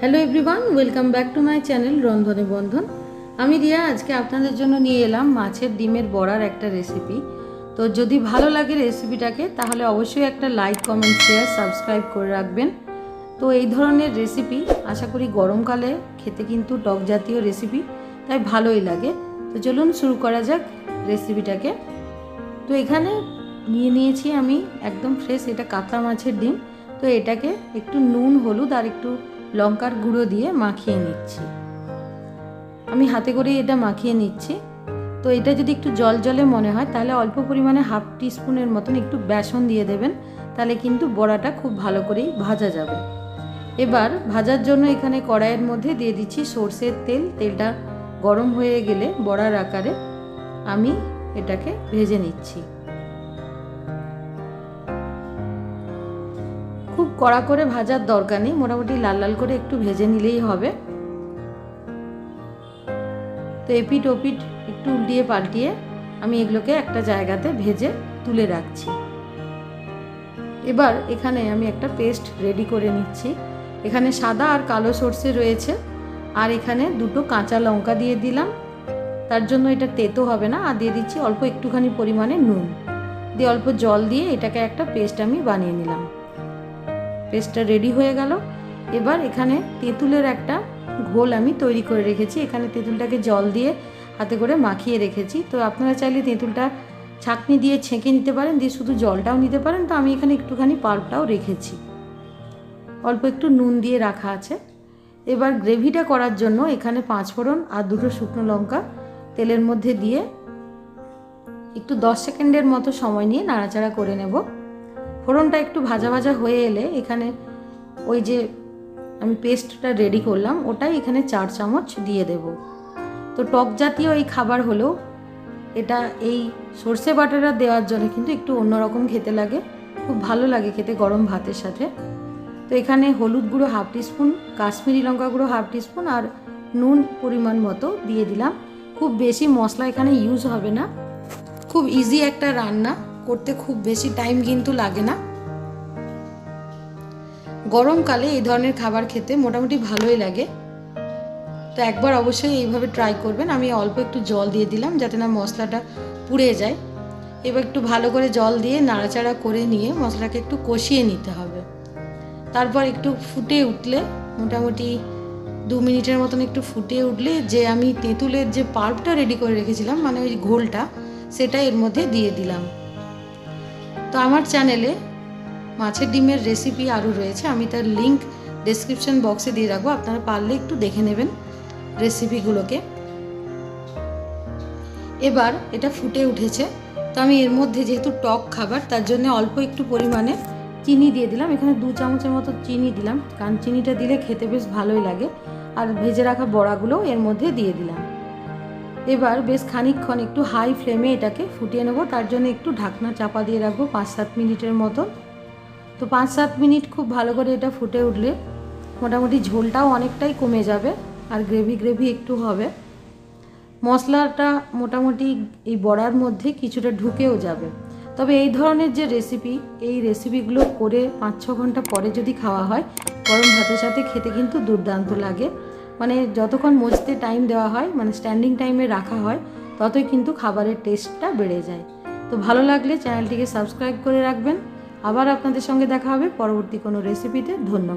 Hello everyone welcome back to my channel Randhane Bandhan আমি রিয়া, আজকে আপনাদের জন্য নিয়ে এলাম মাছের ডিমের বড়ার একটা রেসিপি তো যদি ভালো লাগে রেসিপিটাকে তাহলে অবশ্যই একটা লাইক কমেন্ট শেয়ার সাবস্ক্রাইব করে রাখবেন। তো এই ধরনের রেসিপি আশা করি গরমকালে খেতে কিন্তু টক জাতীয় রেসিপি তাই ভালোই লাগে। তো চলুন শুরু করা যাক রেসিপিটাকে তো এখানে নিয়ে নিয়েছি আমি একদম ফ্রেশ এটা কাতলা মাছের ডিম। তো এটাকে একটু নুন, হলুদ আর একটু লঙ্কার গুঁড়ো দিয়ে মাখিয়ে নিচ্ছি। আমি হাতে করে এটা মাখিয়ে নিচ্ছি। তো এটা যদি একটু জল জলে মনে হয় তাহলে অল্প পরিমাণে হাফ টিস্পুনের মতন একটু বেসন দিয়ে দেবেন। তাহলে কিন্তু বড়াটা খুব ভালো করেই ভাজা যাবে। এবার ভাজার জন্য এখানে কড়াইয়ের মধ্যে দিয়ে দিচ্ছি সর্ষের তেল। তেলটা গরম হয়ে গেলে বড়ার আকারে আমি এটাকে ভেজে নিচ্ছি। কড়া করে ভাজার দরকার নেই, মোটামুটি লাল লাল করে একটু ভেজে নিলেই হবে। তো এপিট ওপিট একটু উল্টিয়ে পাল্টিয়ে আমি এগুলোকে একটা জায়গাতে ভেজে তুলে রাখছি। এবার এখানে আমি একটা পেস্ট রেডি করে নিচ্ছি। এখানে সাদা আর কালো সর্ষে রয়েছে, আর এখানে দুটো কাঁচা লঙ্কা দিয়ে দিলাম। তার জন্য এটা তেতো হবে না, আর দিয়ে দিচ্ছি অল্প একটুখানি পরিমাণে নুন। দিয়ে অল্প জল দিয়ে এটাকে একটা পেস্ট আমি বানিয়ে নিলাম। পেস্টটা রেডি হয়ে গেল। এবার এখানে তেঁতুলের একটা ঘোল আমি তৈরি করে রেখেছি। এখানে তেঁতুলটাকে জল দিয়ে হাতে করে মাখিয়ে রেখেছি। তো আপনারা চাইলে তেঁতুলটা ছাঁকনি দিয়ে ছেঁকে নিতে পারেন, দিয়ে শুধু জলটাও নিতে পারেন। তো আমি এখানে একটুখানি পাল্পটাও রেখেছি। অল্প একটু নুন দিয়ে রাখা আছে। এবার গ্রেভিটা করার জন্য এখানে পাঁচ ফোড়ন আর দুটো শুকনো লঙ্কা তেলের মধ্যে দিয়ে একটু দশ সেকেন্ডের মতো সময় নিয়ে নাড়াচাড়া করে নেব। ফোড়নটা একটু ভাজা ভাজা হয়ে এলে এখানে ওই যে আমি পেস্টটা রেডি করলাম, ওটাই এখানে চার চামচ দিয়ে দেব। তো টক জাতীয় এই খাবার হলেও এটা এই সর্ষে বাটাটা দেওয়ার জন্য কিন্তু একটু অন্যরকম খেতে লাগে, খুব ভালো লাগে খেতে গরম ভাতের সাথে। তো এখানে হলুদ গুঁড়ো হাফ টিস্পুন, কাশ্মীরি লঙ্কা গুঁড়ো হাফ টিস্পুন আর নুন পরিমাণ মতো দিয়ে দিলাম। খুব বেশি মশলা এখানে ইউজ হবে না, খুব ইজি একটা রান্না। করতে খুব বেশি টাইম কিন্তু লাগে না। গরমকালে এই ধরনের খাবার খেতে মোটামুটি ভালোই লাগে। তো একবার অবশ্যই এইভাবে ট্রাই করবেন। আমি অল্প একটু জল দিয়ে দিলাম যাতে না মশলাটা পুড়ে যায়। এবার একটু ভালো করে জল দিয়ে নাড়াচাড়া করে নিয়ে মশলাকে একটু কষিয়ে নিতে হবে। তারপর একটু ফুটে উঠলে মোটামুটি দু মিনিটের মতন একটু ফুটে উঠলে যে আমি তেঁতুলের যে পাল্পটা রেডি করে রেখেছিলাম মানে ওই ঘোলটা, সেটা এর মধ্যে দিয়ে দিলাম। তো আমার চ্যানেলে মাছের ডিমের রেসিপি আরও রয়েছে। আমি তার লিংক ডেসক্রিপশন বক্সে দিয়ে রাখব। আপনারা পারলে একটু দেখে নেবেন রেসিপিগুলোকে এবার এটা ফুটে উঠেছে। তো আমি এর মধ্যে যেহেতু টক খাবার, তার জন্য অল্প একটু পরিমাণে চিনি দিয়ে দিলাম। এখানে দু চামচের মতো চিনি দিলাম। কারণ চিনিটা দিলে খেতে বেশ ভালোই লাগে। আর ভেজে রাখা বড়াগুলো এর মধ্যে দিয়ে দিলাম। এবার বেশ খানিকক্ষণ একটু হাই ফ্লেমে এটাকে ফুটিয়ে নেব। তার জন্য একটু ঢাকনা চাপা দিয়ে রাখব পাঁচ সাত মিনিটের মতো তো পাঁচ সাত মিনিট খুব ভালো করে এটা ফুটে উঠলে মোটামুটি ঝোলটাও অনেকটাই কমে যাবে আর গ্রেভি গ্রেভি একটু হবে। মশলাটা মোটামুটি এই বড়ার মধ্যে কিছুটা ঢুকেও যাবে। তবে এই ধরনের যে রেসিপি এই রেসিপিগুলো করে পাঁচ ছ ঘণ্টা পরে যদি খাওয়া হয়, গরম ভাতের সাথে খেতে কিন্তু দুর্দান্ত লাগে। মানে যতক্ষণ মজতে টাইম দেওয়া হয় মানে স্ট্যান্ডিং টাইমে রাখা হয়, ততই কিন্তু খাবারের টেস্টটা বেড়ে যায়। তো ভালো লাগলে চ্যানেলটিকে সাবস্ক্রাইব করে রাখবেন। আবার আপনাদের সঙ্গে দেখা হবে পরবর্তী কোনো রেসিপিতে ধন্যবাদ।